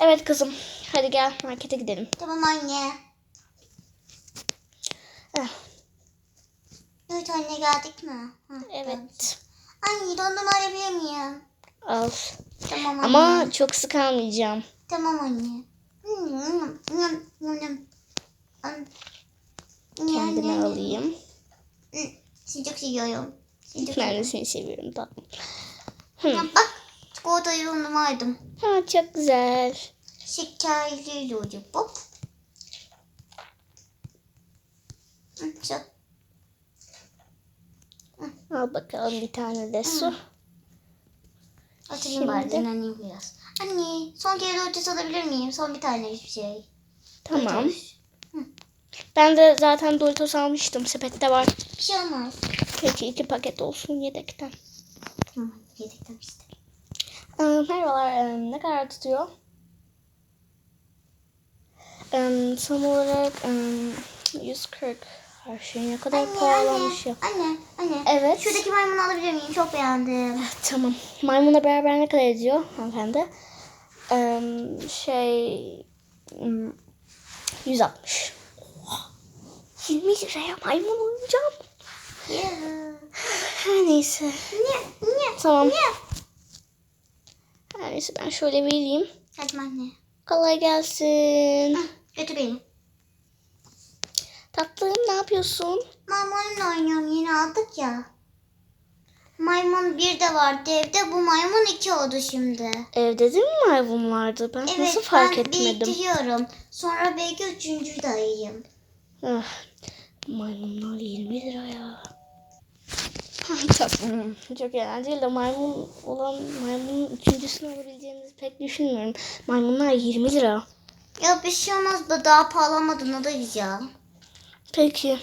Evet kızım. Hadi gel markete gidelim. Tamam anne. Eh, Evet anne geldik mi? Hı, evet. Anne dondurma alabilir miyim? Al. Tamam anne. Ama çok sık almayacağım. Tamam anne. An- Kendime Anne, alayım. Seni çok seviyorum. Seni çok Ben de seviyorum. seni seviyorum tatlım. Ya Bak çikolatayı dondurma aldım. Ha çok güzel. Şekerli lollipop. Çok. Al bakalım bir tane de su. Atayım Şimdi- dinleneyim biraz. Anne son kere Doritos alabilir miyim? Son bir tane hiçbir şey. Tamam. Ben de zaten Doritos almıştım. Sepette var. Bir şey olmaz. Peki iki paket olsun yedekten. Tamam yedekten işte. Ee, merhabalar. ee, ne kadar tutuyor? Ee, tam olarak ee, 140 her şey ne kadar Anne, pahalanmış ya. Anne, anne. Evet. Şuradaki maymunu alabilir miyim? Çok beğendim. Tamam. Maymunla beraber ne kadar ediyor hanımefendi? Ee, şey hmm, 160. Oha, 20 liraya maymun oyuncağım. Yeah. Her neyse. Ne? Ne? Tamam. Her neyse ben şöyle vereyim. Hadi anne. Kolay gelsin. Hı, götür beni. Tatlım ne yapıyorsun? Maymunla oynuyorum yeni aldık ya. Maymun bir de vardı evde. Bu maymun iki oldu şimdi. Evde değil mi maymun vardı? Ben Evet nasıl fark ben etmedim? biriktiriyorum. Sonra belki üçüncü de ayıyım. Ah, maymunlar 20 lira ya. Tatlım. Çok eğlenceli de maymun olan maymunun üçüncüsünü alabileceğimizi pek düşünmüyorum. Maymunlar 20 lira. Ya bir şey olmaz da daha pahalanmadı ne da güzel. Peki.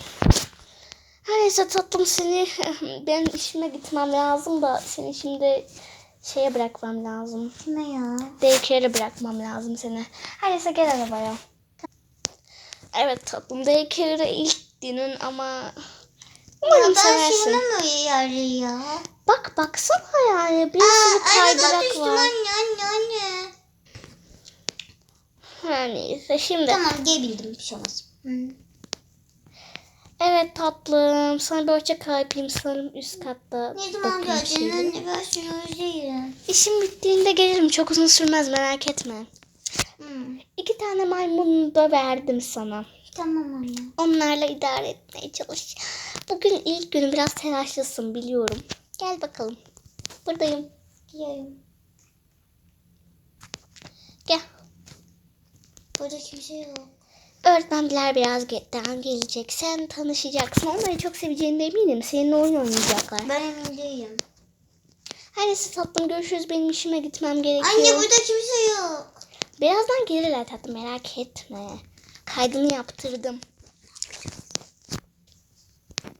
Her neyse tatlım seni ben işime gitmem lazım da seni şimdi şeye bırakmam lazım. Ne ya? Daycare'e bırakmam lazım seni. Her neyse gel arabaya. Evet tatlım daycare'e ilk günün ama Ya umarım ben seversin. sevmem öyle yerleri ya. Bak baksana yani bir sürü kaydırak var. anne anne anne. Her neyse şimdi. Tamam gelebildim bir şey olmaz. Hı. Evet tatlım sana bir hoşça kal yapayım sanırım üst katta. Ne zaman şeylere. anne ben şunu özlerim. İşim bittiğinde gelirim çok uzun sürmez merak etme. Hı. İki tane maymunu da verdim sana. Tamam anne. Onlarla idare etmeye çalış. Bugün ilk günü biraz telaşlısın biliyorum. Gel bakalım. Buradayım. Gidiyorum. Gel. Burada kimse yok. Öğretmenler biraz getten gelecek. Sen tanışacaksın. Onları çok seveceğine eminim. Seninle oyun oynayacaklar. Ben emin değilim. Her neyse tatlım görüşürüz. Benim işime gitmem gerekiyor. Anne burada kimse yok. Birazdan gelirler tatlım merak etme. Kaydını yaptırdım.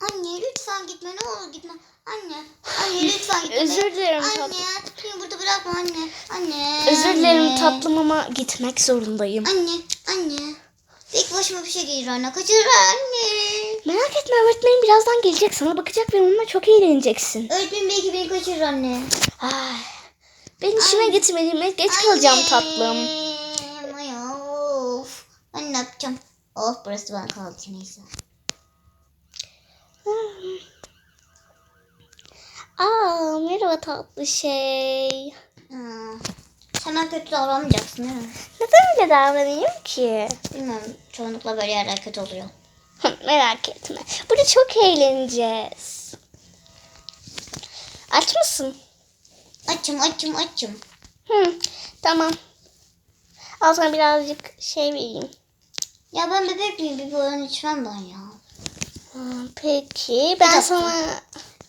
Anne lütfen gitme ne olur gitme. Anne. Anne lütfen gitme. Özür dilerim Anne. tatlım. Beni burada bırakma anne. Anne. Özür dilerim anne. tatlım ama gitmek zorundayım. Anne. Anne. Tek başıma bir şey gelir anne. Kaçırır anne. Merak etme öğretmenim birazdan gelecek. Sana bakacak ve onunla çok eğleneceksin. Öğretmenim belki beni kaçırır anne. Ay, ben işime gitmeliyim. Geç kalacağım Anne. tatlım. Ben ne yapacağım? Of burası bana kaldı neyse. Aa, merhaba tatlı şey. Hmm. Sana kötü davranmayacaksın değil mi? Neden öyle davranayım ki? Bilmiyorum. Çoğunlukla böyle yerler kötü oluyor. Merak etme. Burada çok eğleneceğiz. Aç mısın? Açım açım açım. Hı, tamam. Al sana birazcık şey vereyim. Ya ben bebek miyim? Bir boyanı içmem ben ya. Peki ben sana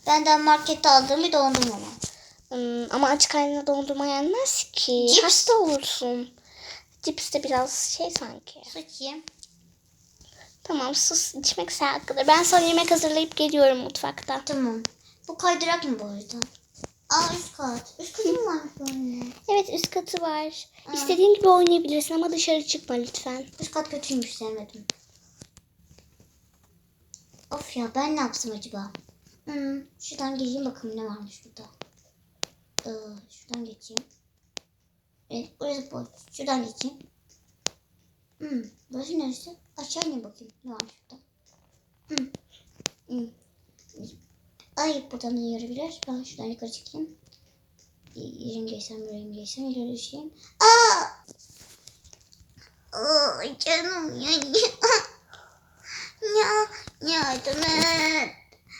Benden markette aldığım bir dondurma var. Hmm, ama açık karnına dondurma yenmez ki. Cips. Hasta olursun. Cips de biraz şey sanki. Sıçayım. Tamam sus içmek hakkıdır. Ben sana yemek hazırlayıp geliyorum mutfakta. Tamam. Bu kaydırak mı bu arada? Aa üst kat. Üst katı mı varmış bu anne? Evet üst katı var. İstediğin gibi oynayabilirsin ama dışarı çıkma lütfen. Üst kat kötüymüş sevmedim. Of ya ben ne yapsam acaba? Hmm, şuradan gireyim bakalım ne varmış burada. Ee, şuradan geçeyim. Evet burası boş. Şuradan geçeyim. Hmm, burası neresi? Aşağı ineyim bakayım. Ne var şurada? Hmm. Hmm. Ay buradan da yürüyebilir. Ben şuradan yukarı çıkayım. Yerim geçsem, yerim geçsem, ileri düşeyim. Aa! Aa, canım ya. Ya, yardım et.